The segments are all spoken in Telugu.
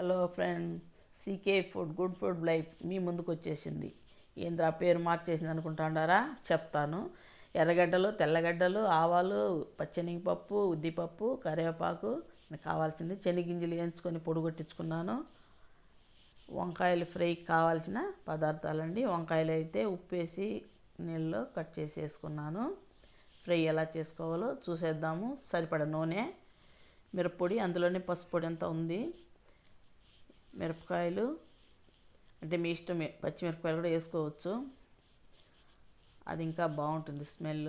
Hello friend CK food good food life మీ ముందుకు వచ్చేసింది ఏంద్రా పేరు మార్చేసింది అనుకుంటాడారా చెప్తాను. ఎర్రగడ్డలు తెల్లగడ్డలు ఆవాలు పచ్చెనగపప్పు ఉద్దిపప్పు కరివేపాకు కావాల్సింది శనగింజలు వేయించుకొని పొడి కొట్టించుకున్నాను. వంకాయలు ఫ్రైకి కావాల్సిన పదార్థాలండి. వంకాయలు అయితే ఉప్పు వేసి నీళ్ళలో కట్ చేసి వేసుకున్నాను ఫ్రై ఎలా చేసుకోవాలో చూసేద్దాము. సరిపడ నూనె మిరప్పొడి అందులోనే పసుపొడి ఎంత ఉంది. మిరపకాయలు. అంటే మీ ఇష్టం పచ్చిమిరపకాయలు కూడా వేసుకోవచ్చు. అది ఇంకా బాగుంటుంది స్మెల్.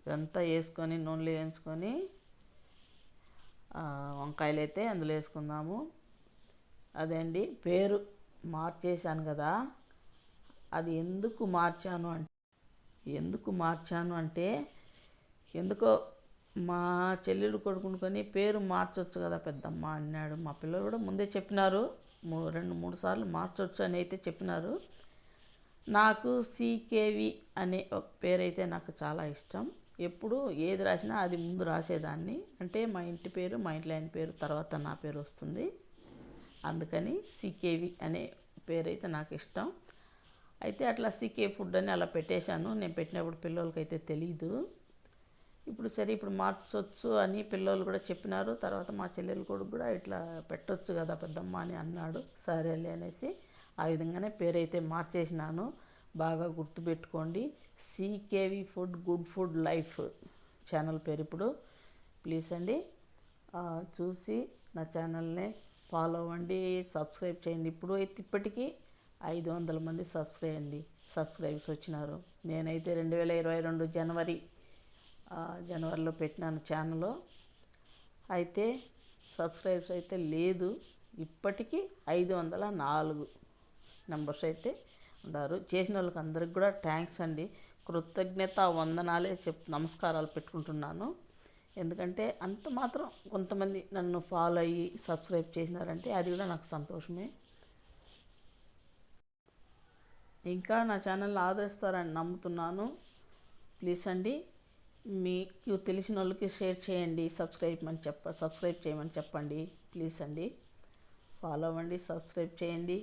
ఇదంతా వేసుకొని నూనెలో వేయించుకొని వంకాయలు అయితే అందులో వేసుకుందాము. అదే అండి పేరు మార్చేశాను కదా. అది ఎందుకు మార్చాను అంటే ఎందుకు మార్చాను అంటే ఎందుకో మా చెల్లెలు కొడుకునుకొని పేరు మార్చొచ్చు కదా పెద్దమ్మ అన్నాడు. మా పిల్లలు కూడా ముందే చెప్పినారు. రెండు మూడు సార్లు మార్చొచ్చు అని అయితే చెప్పినారు. నాకు సీకేవి అనే ఒక పేరైతే నాకు చాలా ఇష్టం. ఎప్పుడు ఏది రాసినా అది ముందు రాసేదాన్ని. అంటే మా ఇంటి పేరు మా ఇంట్లో ఆయన పేరు తర్వాత నా పేరు వస్తుంది. అందుకని సీకేవి అనే పేరైతే నాకు ఇష్టం. అయితే అట్లా సీకే ఫుడ్ అని అలా పెట్టేశాను. నేను పెట్టినప్పుడు పిల్లలకైతే తెలీదు. ఇప్పుడు సరే ఇప్పుడు మార్చొచ్చు అని పిల్లలు కూడా చెప్పినారు. తర్వాత మా చెల్లెలు కొడుకు కూడా ఇట్లా పెట్టొచ్చు కదా పెద్దమ్మ అని అన్నాడు. సరేలే అనేసి ఆ విధంగానే పేరైతే మార్చేసినాను. బాగా గుర్తుపెట్టుకోండి. సీకేవి food good food life channel పేరు ఇప్పుడు. ప్లీజ్ అండి చూసి నా ఛానల్ని ఫాలో అవ్వండి సబ్స్క్రైబ్ చేయండి. ఇప్పుడు అయితే ఇప్పటికీ ఐదు వందల మంది సబ్స్క్రైబ్ అండి సబ్స్క్రైబ్స్ వచ్చినారు. నేనైతే రెండు వేల ఇరవై రెండు జనవరి జనవరిలో పెట్టినాను ఛానల్ అయితే సబ్స్క్రైబ్స్ అయితే లేదు. ఇప్పటికీ ఐదు వందల నాలుగు నెంబర్స్ అయితే ఉన్నారు. చేసిన వాళ్ళకి అందరికి కూడా థ్యాంక్స్ అండి. కృతజ్ఞత వందనాలే చెప్ నమస్కారాలు పెట్టుకుంటున్నాను. ఎందుకంటే అంత మాత్రం కొంతమంది నన్ను ఫాలో అయ్యి సబ్స్క్రైబ్ చేసినారంటే అది కూడా నాకు సంతోషమే. ఇంకా నా ఛానల్ని ఆదరిస్తారని నమ్ముతున్నాను. ప్లీజ్ అండి. మీకు తెలిసిన వాళ్ళకి షేర్ చేయండి సబ్స్క్రైబ్ అని చెప్ప సబ్స్క్రైబ్ చేయమని చెప్పండి ప్లీజ్ అండి. ఫాలో అవ్వండి సబ్స్క్రైబ్ చేయండి.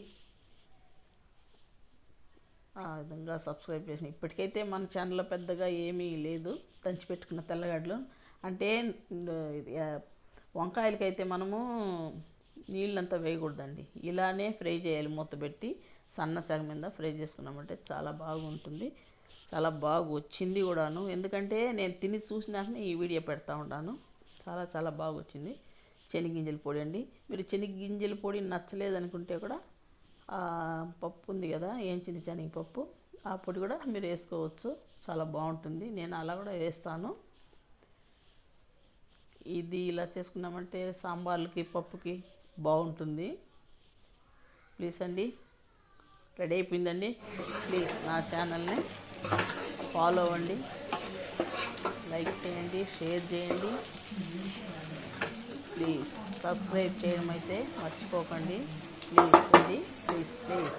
ఆ విధంగా సబ్స్క్రైబ్ చేసిన ఇప్పటికైతే మన ఛానల్లో పెద్దగా ఏమీ లేదు దంచిపెట్టుకున్న తెల్లగడ్డలు. అంటే వంకాయలకైతే మనము నీళ్ళంతా వేయకూడదండి. ఇలానే ఫ్రై చేయాలి మూత పెట్టి సన్న సగం మీద ఫ్రై చేసుకున్నామంటే చాలా బాగుంటుంది. చాలా బాగా వచ్చింది కూడాను. ఎందుకంటే నేను తిని చూసినాకనే ఈ వీడియో పెడతా ఉంటాను చాలా చాలా బాగా వచ్చింది. శనగింజల పొడి అండి. మీరు శనగింజల పొడి నచ్చలేదనుకుంటే కూడా పప్పు ఉంది కదా ఏంచింది శనగపప్పు ఆ పొడి కూడా మీరు వేసుకోవచ్చు. చాలా బాగుంటుంది. నేను అలా కూడా వేస్తాను. ఇది ఇలా చేసుకున్నామంటే సాంబార్లకి పప్పుకి బాగుంటుంది. ప్లీజ్ అండి. రెడీ అయిపోయిందండి. ప్లీజ్ నా ఛానల్ని ఫాలో అవ్వండి. లైక్ చేయండి షేర్ చేయండి. ప్లీజ్ సబ్స్క్రైబ్ చేయడం అయితే మర్చిపోకండి. ప్లీజ్ అండి ప్లీజ్ ప్లీజ్.